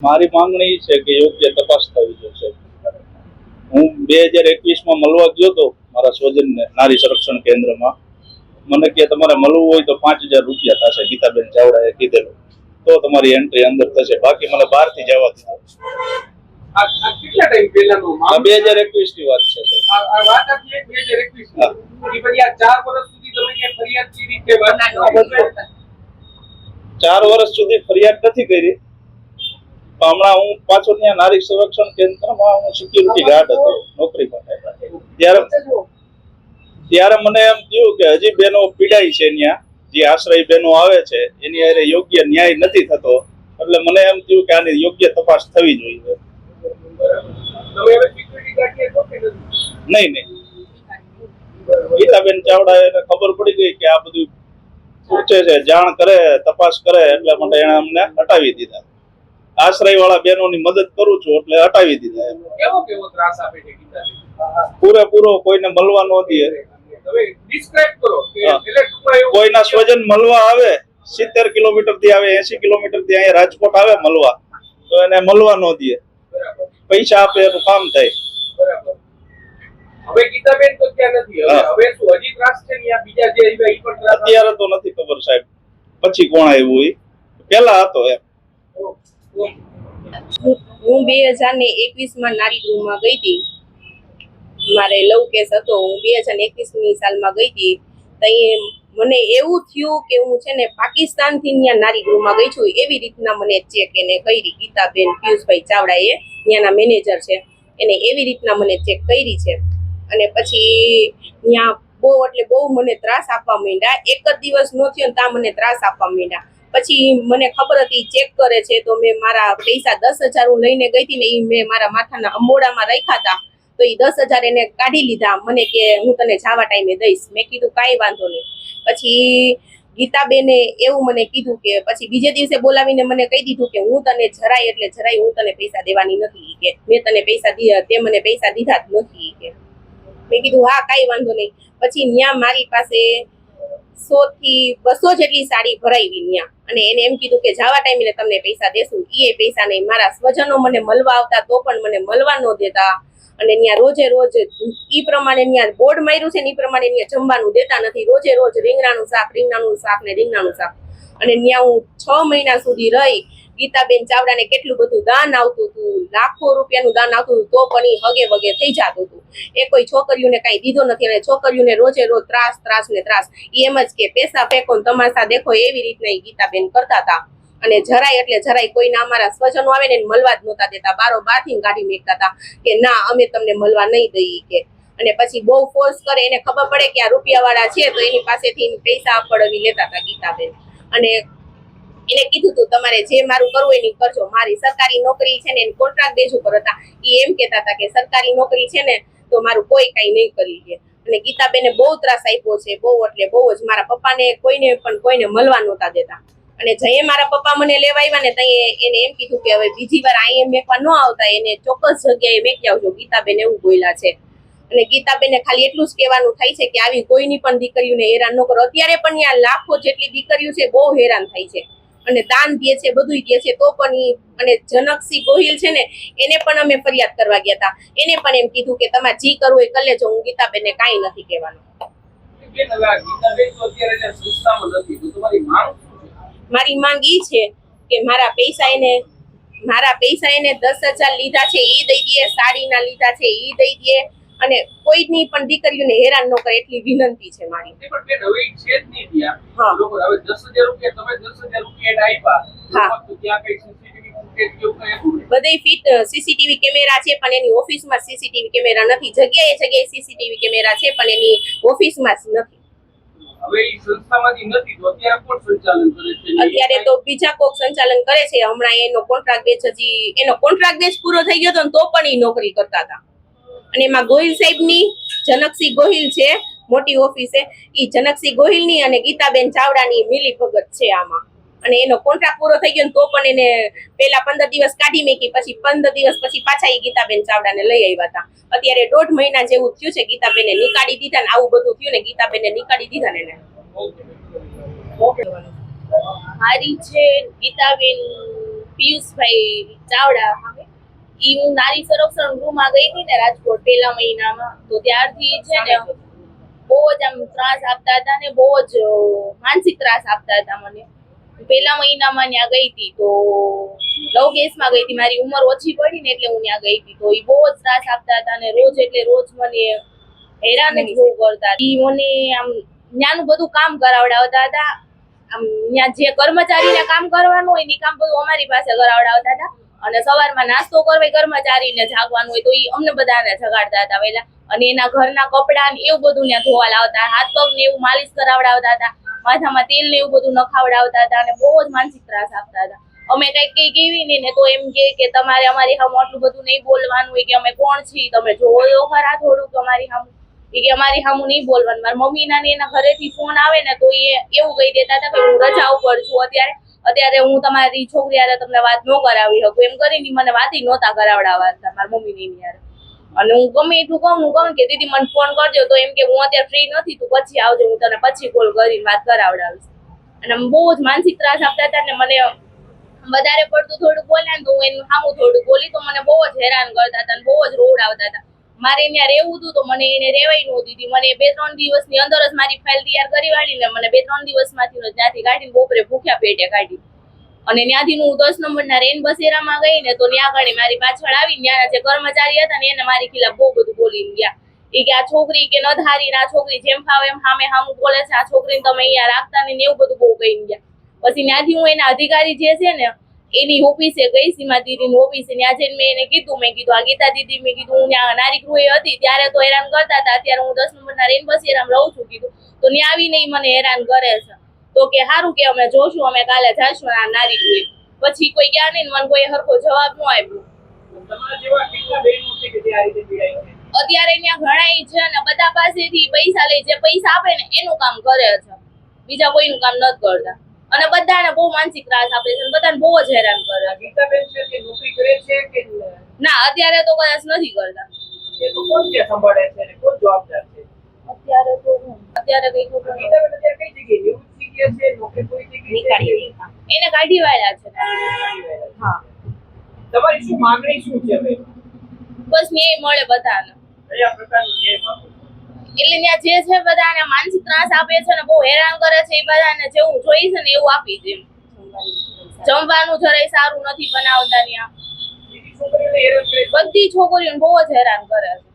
મારી માંગણી છે કે યોગ્ય તપાસ થવી જોઈએ હું બે હજાર એકવીસમાં મળવા ગયો હતો મારા સ્વજનને નારી સંરક્ષણ કેન્દ્રમાં મને કે તમારે મળવું હોય તો પાંચ હજાર રૂપિયા થશે ગીતાબેન ચાવડાએ કીધેલું તો તમારી એન્ટ્રી અંદર થશે બાકી મને બહારથી જવા દીધો આ આ કેટલા ટાઈમ પહેલાનો આ મામલો? બે હજાર એકવીસની વાત છે સાહેબ. આ આ વાત આખી એક 2021 ની. હા. એ પછી આ ચાર વર્ષ સુધી તમે ક્યાંય ફરિયાદ કરી કે વાત ચાર વર્ષ સુધી ફરિયાદ નથી કરી પણ હમણાં હું પાછો ત્યાં નારી સંરક્ષણ કેન્દ્રમાં હું સિક્યુરિટી ગાર્ડ હતો નોકરી માટે. ત્યારે ત્યારે મને એમ થયું કે હજી બેનો પીડાય છે ત્યાં જે આશ્રય બેનો આવે છે એની અરે યોગ્ય ન્યાય નથી થતો. એટલે મને એમ થયું કે આની યોગ્ય તપાસ થવી જોઈએ. નહીં નહીં. ગીતાબેન ચાવડા એને ખબર પડી ગઈ કે આ બધું પૂછે છે જાણ કરે તપાસ કરે એટલે માટે એને અમને હટાવી દીધા. આશ્રય વાળા બહેનોની મદદ કરું છું એટલે હટાવી દીધા. કેવો કેવો ત્રાસ આપે છે? પૂરેપૂરો કોઈને મળવા ન દે. કોઈના સ્વજન મળવા આવે સિત્તેર કિલોમીટરથી આવે એસી કિલોમીટરથી અહીંયા રાજકોટ આવે મળવા તો એને મળવા ન દે. બરાબર. પૈસા આપે એનું કામ થાય. બરાબર. હવે ગીતાબેન તો ત્યાં નથી. હવે શું હજી ત્રાસ છે ને બીજા જે આવ્યા ઈ પણ અત્યારે તો નથી ખબર સાહેબ. પછી કોણ આવ્યું એ પેલા હતો એમ. હું બે હજાર ને એકવીસમાં નારી ગૃહમાં ગઈ હતી. મારે લવ કેસ હતો. હું બે હજારની સાલમાં ગઈ હતી. મને એવું થયું કે હું છે ને પાકિસ્તાનથી ત્યાં નારી ગૃહમાં ગઈ છું. એવી રીતના મને ચેક એને કરી. ગીતાબેન પિયુષભાઈ ચાવડા એ ત્યાંના મેનેજર છે. એને એવી રીતના મને ચેક કરી છે. અને પછી ત્યાં બહુ એટલે બહુ મને ત્રાસ આપવા માંડ્યા. એક જ દિવસ નો થયો ત્યાં મને ત્રાસ આપવા માંડ્યા. પછી મને ખબર હતી ચેક કરે છે તો મેં મારા પૈસા દસ હજાર હું લઈને ગઈ હતી ને એ મેં મારા માથાના અંબોડામાં રાખ્યા હતા. તો એ દસ હજાર એને કાઢી લીધા. મને કે હું તને જાવા ટાઈમે દઈશ. મેં કીધું, કાંઈ વાંધો નહીં. પછી ગીતાબેને એવું મને કીધું કે, પછી બીજે દિવસે બોલાવીને મને કહી દીધું કે, હું તને જરાય એટલે જરાય હું તને પૈસા દેવાની નથી. કે, મેં તને પૈસા તે મને પૈસા દીધા જ નથી. કે, મેં કીધું, હા, કાંઈ વાંધો નહીં. પછી ન્યા મારી પાસે સો થી બસો જેટલી સાડી ભરાવી ત્યાં અને એને એમ કીધું કે જવા ટાઈમે તમને પૈસા દેશું. એ પૈસા નહીં મારા સ્વજનો મને મળવા આવતા તો પણ મને મળવા ન દેતા. અને ત્યાં રોજે રોજ ઈ પ્રમાણે ત્યાં બોર્ડ માર્યું છે ને એ પ્રમાણે ત્યાં જમવાનું દેતા નથી. રોજે રોજ રીંગણાનું શાક રીંગણાનું શાક ને રીંગણાનું શાક. અને ત્યાં હું છ મહિના સુધી રહી ગીતાબેન ચાવડાને કેટલું બધું દાન આવતું હતું, લાખો રૂપિયાનું દાન આવતું હતું, તો પણ ઈ હગે વગે થઈ જતું હતું. એ કોઈ છોકરીઓને કાંઈ દીધો નથી અને છોકરીઓને રોજે રોજ ત્રાસ ત્રાસ ને ત્રાસ. એમ જ કે પૈસા ફેંકો તમાશા દેખો એવી રીતના ગીતાબેન કરતા હતા. અને જરાય એટલે જરાય કોઈના અમારા સ્વજનો આવે ને મળવા જ નહોતા દેતા. બારો બારથી કાઢી મેકતા હતા કે ના, અમે તમને મળવા નહીં દઈએ કે. અને પછી બહુ ફોર્સ કરે, એને ખબર પડે કે આ રૂપિયા વાળા છે તો એની પાસેથી પૈસા પડવી લેતા હતા ગીતાબેન. અને એને કીધું તું, તમારે જે મારું કરવું હોય એ કરજો. મારી સરકારી નોકરી છે ને એને કોન્ટ્રાક્ટ બેઝ ઉપર હતા. એ એમ કહેતા હતા કે, સરકારી નોકરી છે ને, તો મારું કોઈ કાંઈ નહીં કરી લે. અને ગીતાબેને બહુ ત્રાસ આપ્યો છે, બહુ એટલે બહુ જ. મારા પપ્પાને કોઈને પણ કોઈને મળવા નહોતા દેતા. અને જઈએ મારા પપ્પા મને લેવા આવ્યા ને ત્યાં એને એમ કીધું કે, હવે બીજી વાર અહીંયા મેકવા ન આવતા, એને ચોક્કસ જગ્યાએ મેકી આવજો. ગીતાબેન એવું બોલ્યા છે. અને ગીતાબેનને ખાલી એટલું જ કહેવાનું થાય છે કે, આવી કોઈની પણ દીકરીઓને હેરાન ન કરો. અત્યારે પણ ત્યાં લાખો જેટલી દીકરીઓ છે, બહુ હેરાન થાય છે. અને દાન દે છે બધું દે છે તો પણ એ અને જનકસિંહ ગોહિલ છે ને એને પણ અમે ફરિયાદ કરવા ગયા હતા એને પણ એમ કીધું કે તમારે જી કરવું એ કરી લેજો હું ગીતાબેનને કાંઈ નથી કહેવાનું. મારી માંગ ઈ છે કે મારા પૈસા એને મારા પૈસા એને દસ હજાર લીધા છે ઈ દઈ દે સાડીના લીધા છે ઈ દઈ દે અને કોઈની પણ દીકરીઓને હેરાન ન કરે એટલી વિનંતી છે મારી નહીં પણ બેન, હવે ઈ છે જ નહીં ત્યાં. હા. બરોબર, હવે 10,000 રૂપિયા તમે 10,000 રૂપિયા એને આપ્યા. હા. તો ત્યાં કઈ CCTV ફૂટેજ કે એવું કઈ હતું નહીં. બધે ફિટ સીસીટીવી કેમેરા છે પણ એની ઓફિસમાં સીસીટીવી કેમેરા નથી જગ્યાએ જગ્યાએ સીસીટીવી કેમેરા છે પણ એની ઓફિસમાં જ નથી હવે ઈ સંસ્થામાંથી નથી તો અત્યારે કોણ સંચાલન કરે છે અત્યારે તો બીજા કોક સંચાલન કરે છે હમણાં એનો કોન્ટ્રાક્ટ બેચ હજી એનો કોન્ટ્રાક્ટ બેચ પૂરો થઈ ગયો તો પણ એ નોકરી કરતા હતા અને એમાં ગોહિલ સાહેબની જનકસિંહ ગોહિલ છે, મોટી ઓફિસે એ જનકસિંહ ગોહિલની અને ગીતાબેન ચાવડાની મિલી ભગત છે આમાં. અને એનો કોન્ટ્રાક્ટ પૂરો થઈ ગયો ને તો પણ એને પેલા પંદર દિવસ કાઢી મેકી, પછી પંદર દિવસ પછી પાછા એ ગીતાબેન ચાવડાને લઈ આવ્યા હતા. અત્યારે દોઢ મહિના જેવું થયું છે ગીતાબેને નીકાળી દીધા ને આવું બધું થયું ને ગીતાબેને નીકાળી દીધા ને એને. મારી છે ગીતાબેન પિયુષભાઈ ચાવડા ઈ હું નારી સંરક્ષણ ગૃહમાં ગઈ હતી ને રાજકોટ પહેલા મહિનામાં, તો ત્યારથી છે ને બહુ જ આમ ત્રાસ આપતા હતા ને બહુ જ માનસિક ત્રાસ આપતા હતા મને. પહેલા મહિનામાં ત્યાં ગઈ હતી, તો લવ કેસમાં ગઈ હતી. મારી ઉંમર ઓછી પડી ને એટલે હું ત્યાં ગઈ હતી. તો એ બહુ જ ત્રાસ આપતા હતા ને રોજ એટલે રોજ મને હેરાન જ બહુ કરતા ઈ મને આમ ત્યાંનું બધું કામ કરાવડાવતા હતા. આમ ત્યાં જે કર્મચારીને કામ કરવાનું હોય ઈ કામ બધું અમારી પાસે કરાવડાવતા હતા. અને સવારમાં નાસ્તો કરવા કર્મચારીને જાગવાનું હોય તો એ અમને બધાને જગાડતા હતા પહેલા અને એના ઘરના કપડાં ને એવું બધું ત્યાં ધોવા લાવતા હાથ પગ ને એવું માલિશ કરાવડાવતા હતા. માથામાં તેલ ને એવું બધું નખાવડાવતા હતા અને બહુ જ માનસિક ત્રાસ આપતા હતા. અમે કઈ કઈ કેવી નહીં ને તો એમ કે તમારે અમારી સામે આટલું બધું નહીં બોલવાનું હોય કે અમે કોણ છીએ? તમે જોવો ખરા થોડુંક અમારી સામે કે અમારી સામું નહીં બોલવાનું. મારા મમ્મીના ને એના ઘરેથી ફોન આવે ને તો એ એવું કહી દેતા હતા કે હું રજા ઉપર છું અત્યારે. અત્યારે હું તમારી છોકરી હારે તમને વાત ન કરાવી શકું. એમ કરીને મને વાત નહોતા કરાવડાવવા હતા મારા મમ્મી ની યાર અને હું ગમે એટલું કહું, હું કહું કે દીદી મને ફોન કરજો. તો એમ કે હું અત્યારે ફ્રી નથી, તું પછી આવજો, હું તને પછી કોલ કરીને વાત કરાવડાવીશ. અને બહુ જ માનસિક ત્રાસ આપતા હતા ને મને વધારે પડતું થોડું બોલ્યા ને તો હું એનું સામું થોડું બોલી, તો મને બહુ જ હેરાન કરતા હતા બહુ જ રોડ આવતા હતા. મારે ત્યાં રહેવું હતું તો મને એને રહેવાય ન દીધી મને બે ત્રણ દિવસની અંદર જ મારી ફાઇલ તૈયાર કરી વાળીને મને બે ત્રણ દિવસમાંથી ત્યાંથી કાઢીને બપોરે ભૂખ્યા પેટે કાઢી. અને ત્યાંથી હું દસ નંબરના રેન બસેરામાં ગઈ ને તો ત્યાં આગળ મારી પાછળ આવી ત્યાંના જે કર્મચારી હતા ને એને મારી ખિલાફ બહુ બધું બોલીને ગયા. એ કે આ છોકરી કે ન ધારી આ છોકરી જેમ ફાવે એમ સામે સામું બોલે છે, આ છોકરીને તમે અહીંયા રાખતા ને એવું બધું બહુ કહીને ગયા. પછી ત્યાંથી હું એના અધિકારી જે છે ને એની ઓફિસે ગઈ સીમા દીદીની ઓફિસે. ત્યાં જઈને મેં એને કીધું મેં કીધું આ ગીતા દીદી મેં કીધું હું ત્યાં નારી ગૃહે હતી ત્યારે તો હેરાન કરતા હતા. અત્યારે હું દસ નંબરના રેન બસેરામાં રહું છું કીધું. તો ત્યાં આવીને મને હેરાન કરે છે. તો કે સારું કે અમે જોશું અમે કાલે જાશું આ નારી ગૃહે. પછી કોઈ ગયા નહીં મને કોઈ હરખો જવાબ ન આપ્યો. અત્યારે ત્યાં ઘણાય છે ને બધા પાસેથી પૈસા લઈ જે પૈસા આપે ને એનું કામ કરે છે. બીજા કોઈનું કામ નથી કરતા. અને બધાને બહુ માનસિક ત્રાસ આપે છે અને બધાને બહુ જ હેરાન કરે ગીતાબેન છે તે નોકરી કરે છે કે ના? અત્યારે તો કદાચ નથી કરતા. એ તો કોણ ત્યાં સંભાળે છે અને કોણ જવાબદાર છે? અત્યારે તો અત્યારે કઈ ખબર ગીતાબેન અત્યારે કઈ જગ્યાએ? નિવૃત્તિ ગયા છે નોકરી એને કાઢી વાળ્યા છે. હા. તમારી શું માંગણી શું છે બસ ન્યાય મળે બધાને. કયા પ્રકારનું ન્યાય માંગો છો? એટલે ત્યાં જે છે બધાને માનસિક ત્રાસ આપે છે ને બહુ હેરાન કરે છે એ બધાને જેવું જોઈ છે ને એવું આપી દે જમવાનું જરાય સારું નથી બનાવતા ત્યાં. બધી છોકરીઓને બહુ જ હેરાન કરે છે.